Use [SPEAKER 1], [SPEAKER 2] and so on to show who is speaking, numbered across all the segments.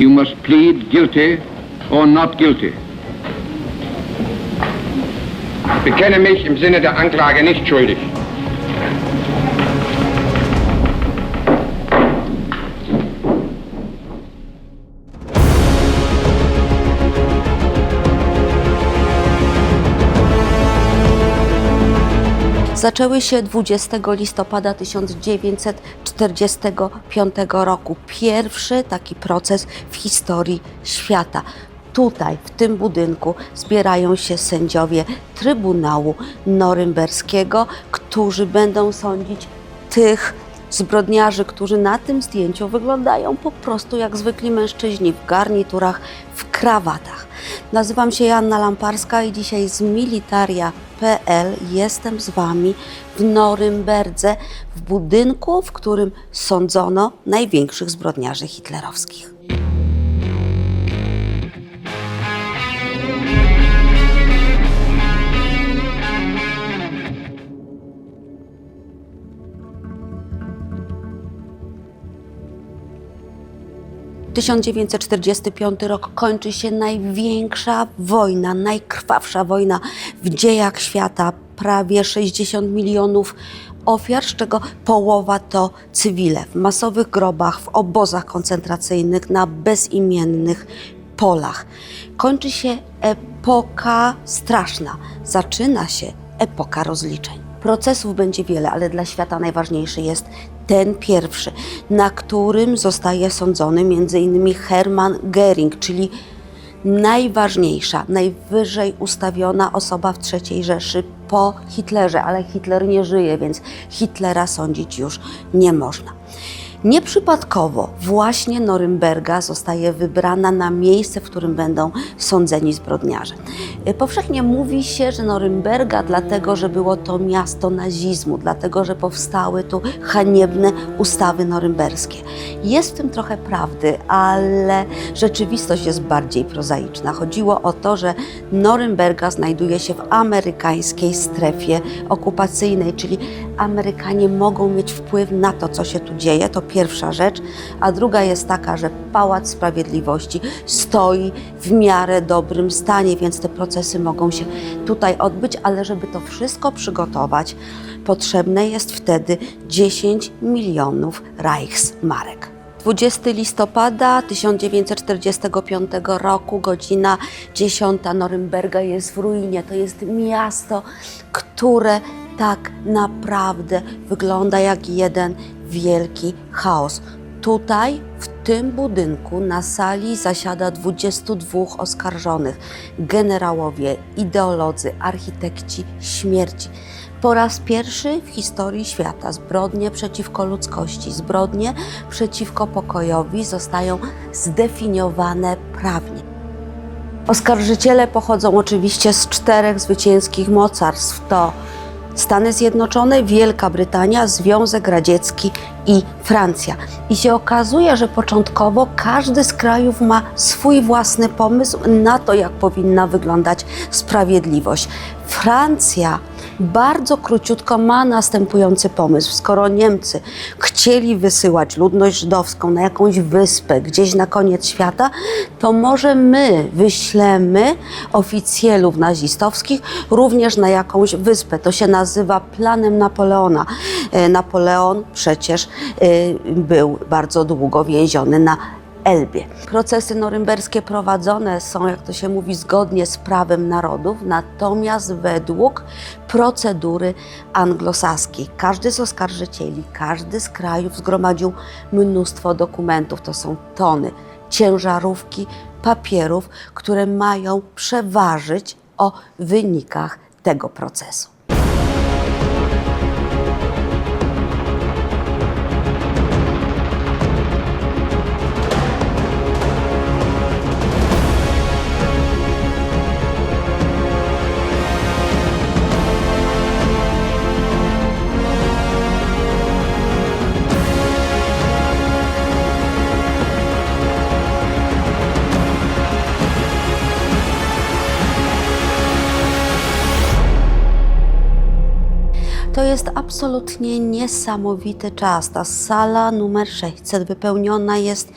[SPEAKER 1] You must plead guilty or not guilty.
[SPEAKER 2] Bekenne mich im Sinne der Anklage nicht schuldig.
[SPEAKER 3] Zaczęły się 20 listopada 1945 roku. Pierwszy taki proces w historii świata. Tutaj, w tym budynku, zbierają się sędziowie Trybunału Norymberskiego, którzy będą sądzić tych zbrodniarzy, którzy na tym zdjęciu wyglądają po prostu jak zwykli mężczyźni w garniturach, w krawatach. Nazywam się Joanna Lamparska i dzisiaj z militaria.pl jestem z Wami w Norymberdze, w budynku, w którym sądzono największych zbrodniarzy hitlerowskich. 1945 rok kończy się największa wojna, najkrwawsza wojna w dziejach świata. Prawie 60 milionów ofiar, z czego połowa to cywile w masowych grobach, w obozach koncentracyjnych, na bezimiennych polach. Kończy się epoka straszna, zaczyna się epoka rozliczeń. Procesów będzie wiele, ale dla świata najważniejszy jest ten pierwszy, na którym zostaje sądzony m.in. Hermann Göring, czyli najważniejsza, najwyżej ustawiona osoba w III Rzeszy po Hitlerze, ale Hitler nie żyje, więc Hitlera sądzić już nie można. Nieprzypadkowo właśnie Norymberga zostaje wybrana na miejsce, w którym będą sądzeni zbrodniarze. Y, Powszechnie mówi się, że Norymberga dlatego, że było to miasto nazizmu, dlatego, że powstały tu haniebne ustawy norymberskie. Jest w tym trochę prawdy, ale rzeczywistość jest bardziej prozaiczna. Chodziło o to, że Norymberga znajduje się w amerykańskiej strefie okupacyjnej, czyli Amerykanie mogą mieć wpływ na to, co się tu dzieje. To pierwsza rzecz. A druga jest taka, że Pałac Sprawiedliwości stoi w miarę dobrym stanie, więc te procesy mogą się tutaj odbyć, ale żeby to wszystko przygotować, potrzebne jest wtedy 10 milionów Reichsmarek. 20 listopada 1945 roku, godzina 10. Norymberga jest w ruinie. To jest miasto, które tak naprawdę wygląda jak jeden wielki chaos. Tutaj, w tym budynku, na sali zasiada 22 oskarżonych generałowie, ideolodzy, architekci śmierci. Po raz pierwszy w historii świata zbrodnie przeciwko ludzkości, zbrodnie przeciwko pokojowi zostają zdefiniowane prawnie. Oskarżyciele pochodzą oczywiście z czterech zwycięskich mocarstw: to Stany Zjednoczone, Wielka Brytania, Związek Radziecki i Francja. I się okazuje, że początkowo każdy z krajów ma swój własny pomysł na to, jak powinna wyglądać sprawiedliwość. Francja bardzo króciutko ma następujący pomysł. Skoro Niemcy chcieli wysyłać ludność żydowską na jakąś wyspę gdzieś na koniec świata, to może my wyślemy oficjelów nazistowskich również na jakąś wyspę. To się nazywa planem Napoleona. E, Napoleon przecież był bardzo długo więziony na Elbie. Procesy norymberskie prowadzone są, jak to się mówi, zgodnie z prawem narodów, natomiast według procedury anglosaskiej. Każdy z oskarżycieli, każdy z krajów zgromadził mnóstwo dokumentów, to są tony, ciężarówki papierów, które mają przeważyć o wynikach tego procesu. To jest absolutnie niesamowity czas. Ta sala numer 600 wypełniona jest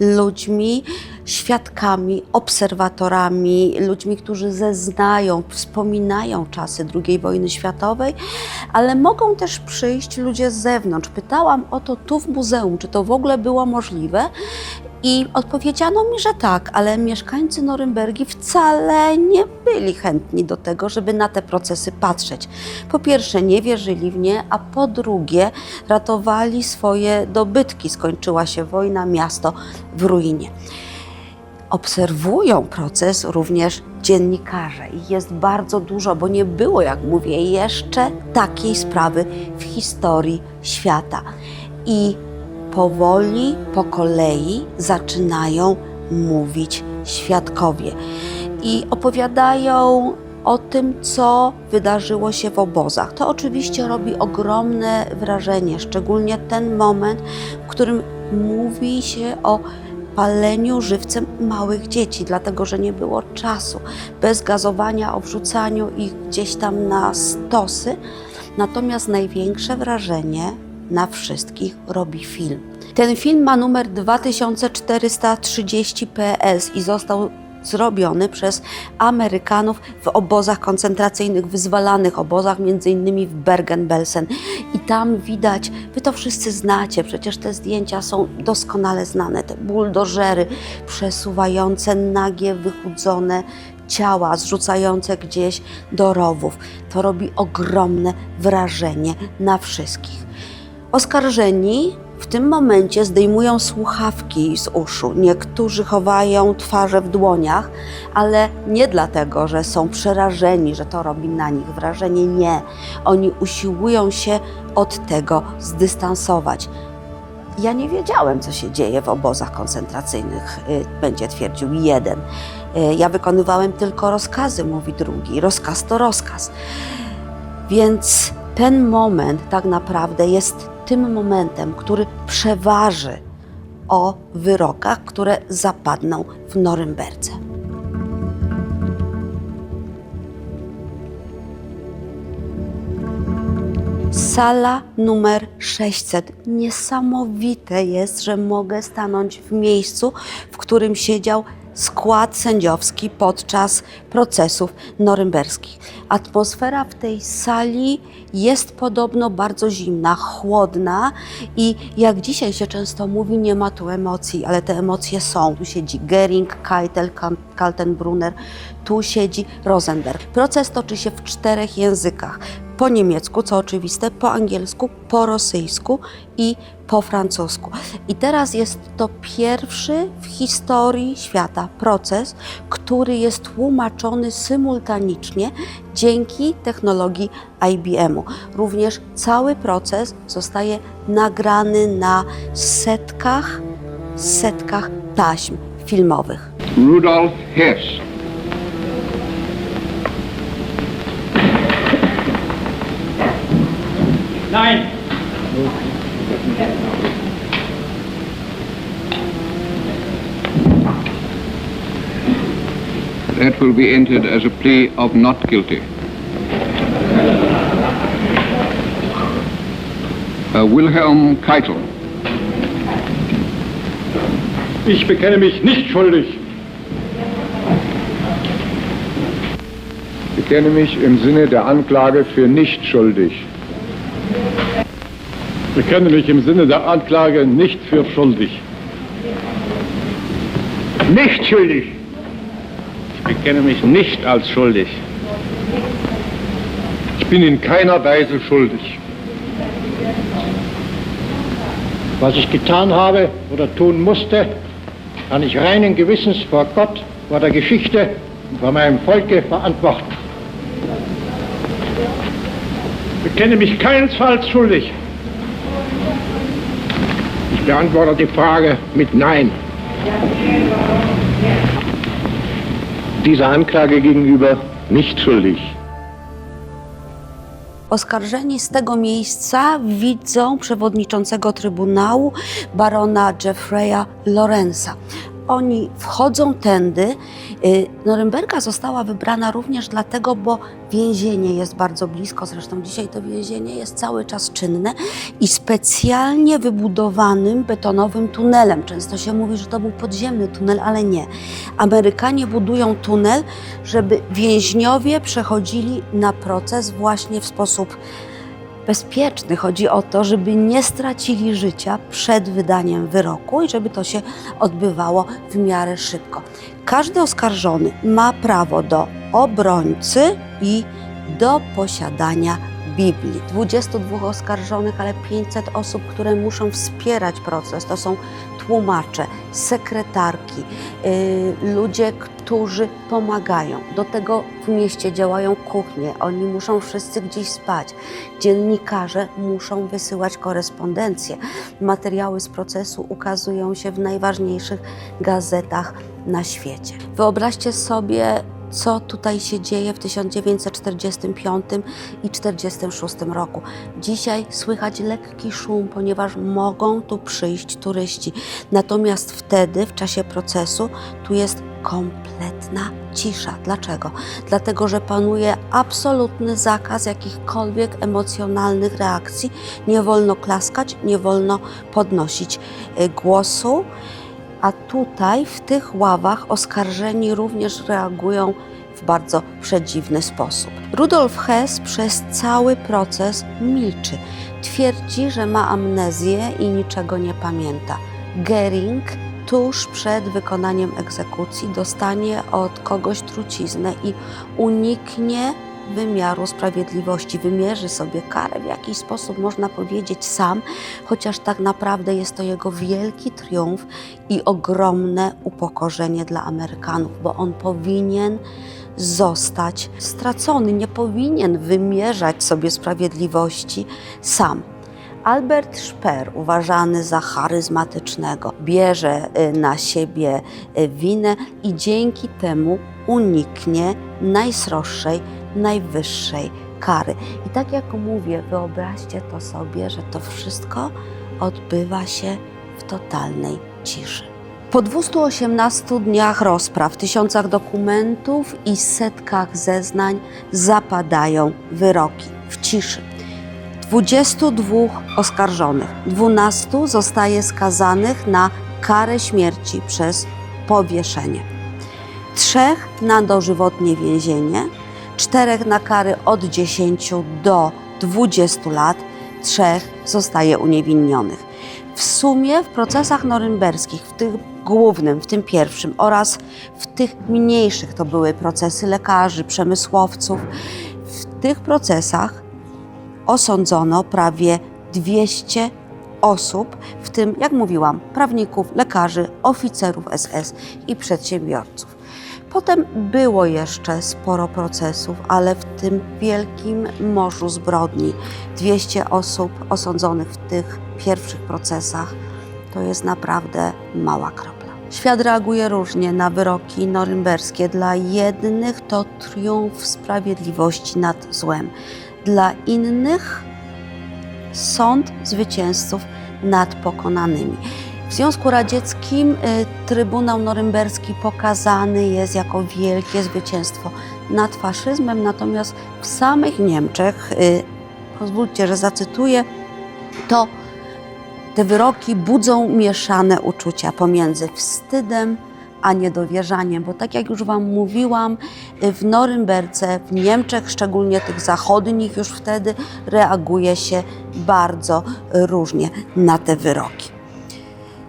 [SPEAKER 3] ludźmi, świadkami, obserwatorami, ludźmi, którzy zeznają, wspominają czasy II wojny światowej, ale mogą też przyjść ludzie z zewnątrz. Pytałam o to tu w muzeum, czy to w ogóle było możliwe. I odpowiedziano mi, że tak, ale mieszkańcy Norymbergi wcale nie byli chętni do tego, żeby na te procesy patrzeć. Po pierwsze, nie wierzyli w nie, a po drugie, ratowali swoje dobytki. Skończyła się wojna, miasto w ruinie. Obserwują proces również dziennikarze i jest bardzo dużo, bo nie było, jak mówię, jeszcze takiej sprawy w historii świata. I powoli, po kolei zaczynają mówić świadkowie i opowiadają o tym, co wydarzyło się w obozach. To oczywiście robi ogromne wrażenie, szczególnie ten moment, w którym mówi się o paleniu żywcem małych dzieci, dlatego że nie było czasu, bez gazowania, o wrzucaniu ich gdzieś tam na stosy. Natomiast największe wrażenie na wszystkich robi film. Ten film ma numer 2430 PS i został zrobiony przez Amerykanów w obozach koncentracyjnych, wyzwalanych obozach, między innymi w Bergen-Belsen. I tam widać, wy to wszyscy znacie, przecież te zdjęcia są doskonale znane, te buldożery przesuwające nagie, wychudzone ciała, zrzucające gdzieś do rowów. To robi ogromne wrażenie na wszystkich. Oskarżeni w tym momencie zdejmują słuchawki z uszu. Niektórzy chowają twarze w dłoniach, ale nie dlatego, że są przerażeni, że to robi na nich wrażenie. Nie. Oni usiłują się od tego zdystansować. Ja nie wiedziałem, co się dzieje w obozach koncentracyjnych, y, będzie twierdził jeden. Y, Ja wykonywałem tylko rozkazy, mówi drugi. Rozkaz to rozkaz. Więc ten moment tak naprawdę jest tym momentem, który przeważy o wyrokach, które zapadną w Norymberdze. Sala numer 600. Niesamowite jest, że mogę stanąć w miejscu, w którym siedział skład sędziowski podczas procesów norymberskich. Atmosfera w tej sali jest podobno bardzo zimna, chłodna i jak dzisiaj się często mówi, nie ma tu emocji, ale te emocje są. Tu siedzi Gering, Keitel, Kaltenbrunner, tu siedzi Rosenberg. Proces toczy się w czterech językach. Po niemiecku, co oczywiste, po angielsku, po rosyjsku i po francusku. I teraz jest to pierwszy w historii świata proces, który jest tłumaczony symultanicznie dzięki technologii IBM-u. Również cały proces zostaje nagrany na setkach, setkach taśm filmowych.
[SPEAKER 1] Rudolf Hess. That will be entered as a plea of not guilty. Uh, Wilhelm Keitel.
[SPEAKER 4] Ich bekenne mich nicht schuldig.
[SPEAKER 2] Ich bekenne mich im Sinne der Anklage für nicht schuldig.
[SPEAKER 4] Ich bekenne mich im Sinne der Anklage nicht für schuldig.
[SPEAKER 2] Nicht schuldig!
[SPEAKER 4] Ich bekenne mich nicht als schuldig. Ich bin in keiner Weise schuldig.
[SPEAKER 5] Was ich getan habe oder tun musste, kann ich reinen Gewissens vor Gott, vor der Geschichte und vor meinem Volke verantworten.
[SPEAKER 4] Ich bekenne mich keinesfalls schuldig.
[SPEAKER 2] Ich beantworte die Frage mit Nein.
[SPEAKER 5] Dieser Anklage gegenüber nicht schuldig.
[SPEAKER 3] Oskarżeni z tego miejsca widzą przewodniczącego Trybunału barona Jeffreya Lorenza. Oni wchodzą tędy. Y, Norymberga została wybrana również dlatego, bo więzienie jest bardzo blisko, zresztą dzisiaj to więzienie jest cały czas czynne i specjalnie wybudowanym betonowym tunelem. Często się mówi, że to był podziemny tunel, ale nie. Amerykanie budują tunel, żeby więźniowie przechodzili na proces właśnie w sposób bezpieczny. Chodzi o to, żeby nie stracili życia przed wydaniem wyroku i żeby to się odbywało w miarę szybko. Każdy oskarżony ma prawo do obrońcy i do posiadania Biblii. 22 oskarżonych, ale 500 osób, które muszą wspierać proces. To są tłumacze, sekretarki, yy, ludzie, którzy pomagają. Do tego w mieście działają kuchnie, oni muszą wszyscy gdzieś spać. Dziennikarze muszą wysyłać korespondencję. Materiały z procesu ukazują się w najważniejszych gazetach na świecie. Wyobraźcie sobie, co tutaj się dzieje w 1945 i 1946 roku. Dzisiaj słychać lekki szum, ponieważ mogą tu przyjść turyści. Natomiast wtedy, w czasie procesu, tu jest kompletna cisza. Dlaczego? Dlatego, że panuje absolutny zakaz jakichkolwiek emocjonalnych reakcji. Nie wolno klaskać, nie wolno podnosić y, głosu. A tutaj, w tych ławach, oskarżeni również reagują w bardzo przedziwny sposób. Rudolf Hess przez cały proces milczy. Twierdzi, że ma amnezję i niczego nie pamięta. Gering tuż przed wykonaniem egzekucji dostanie od kogoś truciznę i uniknie wymiaru sprawiedliwości, wymierzy sobie karę. W jakiś sposób, można powiedzieć, sam, chociaż tak naprawdę jest to jego wielki triumf i ogromne upokorzenie dla Amerykanów, bo on powinien zostać stracony, nie powinien wymierzać sobie sprawiedliwości sam. Albert Speer, uważany za charyzmatycznego, bierze y, na siebie y, winę i dzięki temu uniknie najsroższej, najwyższej kary. I tak jak mówię, wyobraźcie to sobie, że to wszystko odbywa się w totalnej ciszy. Po 218 dniach rozpraw, tysiącach dokumentów i setkach zeznań zapadają wyroki w ciszy. 22 oskarżonych, 12 zostaje skazanych na karę śmierci przez powieszenie, trzech na dożywotnie więzienie, czterech na kary od 10 do 20 lat, trzech zostaje uniewinnionych. W sumie w procesach norymberskich, w tym głównym, w tym pierwszym oraz w tych mniejszych, to były procesy lekarzy, przemysłowców, w tych procesach osądzono prawie 200 osób, w tym, jak mówiłam, prawników, lekarzy, oficerów SS i przedsiębiorców. Potem było jeszcze sporo procesów, ale w tym wielkim morzu zbrodni 200 osób osądzonych w tych pierwszych procesach to jest naprawdę mała kropla. Świat reaguje różnie na wyroki norymberskie. Dla jednych to triumf sprawiedliwości nad złem, dla innych sąd zwycięzców nad pokonanymi. W Związku Radzieckim y, Trybunał Norymberski pokazany jest jako wielkie zwycięstwo nad faszyzmem, natomiast w samych Niemczech, y, pozwólcie, że zacytuję, to te wyroki budzą mieszane uczucia pomiędzy wstydem a niedowierzaniem, bo tak jak już Wam mówiłam, w Norymberce, w Niemczech, szczególnie tych zachodnich, już wtedy reaguje się bardzo różnie na te wyroki.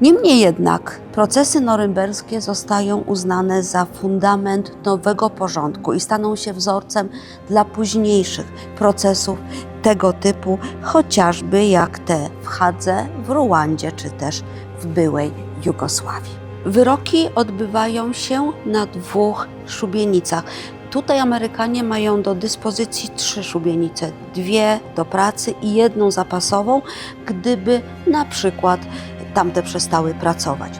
[SPEAKER 3] Niemniej jednak procesy norymberskie zostają uznane za fundament nowego porządku i staną się wzorcem dla późniejszych procesów tego typu, chociażby jak te w Hadze, w Ruandzie czy też w byłej Jugosławii. Wyroki odbywają się na dwóch szubienicach. Tutaj Amerykanie mają do dyspozycji trzy szubienice, dwie do pracy i jedną zapasową, gdyby na przykład tamte przestały pracować.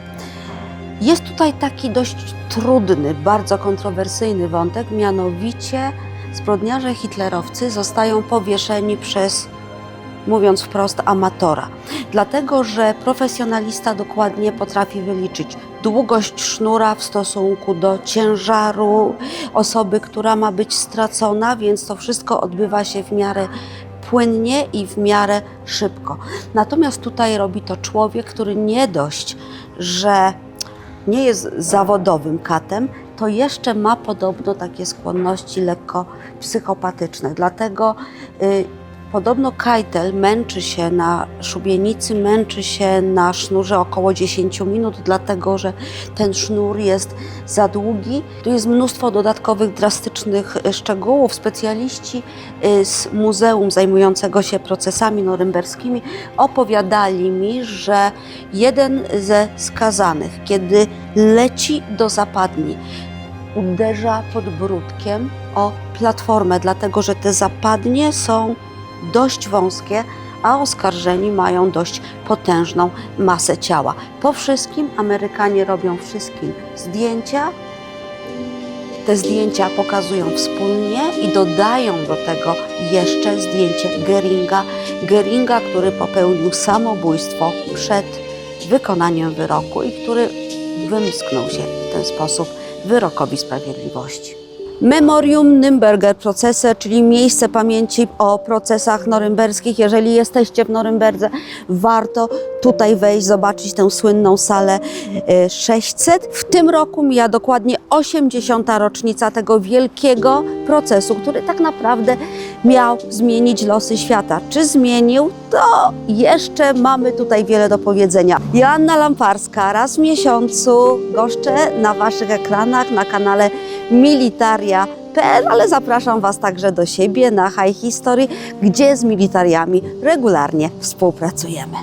[SPEAKER 3] Jest tutaj taki dość trudny, bardzo kontrowersyjny wątek, mianowicie zbrodniarze hitlerowcy zostają powieszeni przez, mówiąc wprost, amatora. Dlatego, że profesjonalista dokładnie potrafi wyliczyć długość sznura w stosunku do ciężaru osoby, która ma być stracona, więc to wszystko odbywa się w miarę płynnie i w miarę szybko. Natomiast tutaj robi to człowiek, który nie dość, że nie jest zawodowym katem, to jeszcze ma podobno takie skłonności lekko psychopatyczne. Dlatego y, podobno Keitel męczy się na szubienicy, męczy się na sznurze około 10 minut, dlatego że ten sznur jest za długi. Tu jest mnóstwo dodatkowych, drastycznych szczegółów. Specjaliści y, z muzeum zajmującego się procesami norymberskimi opowiadali mi, że jeden ze skazanych, kiedy leci do zapadni, uderza podbródkiem o platformę, dlatego że te zapadnie są dość wąskie, a oskarżeni mają dość potężną masę ciała. Po wszystkim Amerykanie robią wszystkim zdjęcia. Te zdjęcia pokazują wspólnie i dodają do tego jeszcze zdjęcie Geringa. Geringa, który popełnił samobójstwo przed wykonaniem wyroku i który wymsknął się w ten sposób wyrokowi sprawiedliwości. Memorium Nürnberger Procese, czyli miejsce pamięci o procesach norymberskich. Jeżeli jesteście w Norymberdze, warto tutaj wejść, zobaczyć tę słynną salę e, 600. W tym roku mija dokładnie 80. rocznica tego wielkiego procesu, który tak naprawdę miał zmienić losy świata. Czy zmienił? To jeszcze mamy tutaj wiele do powiedzenia. Joanna Lamparska raz w miesiącu goszczę na Waszych ekranach na kanale Militaria.pl, ale zapraszam Was także do siebie na High History, gdzie z militariami regularnie współpracujemy.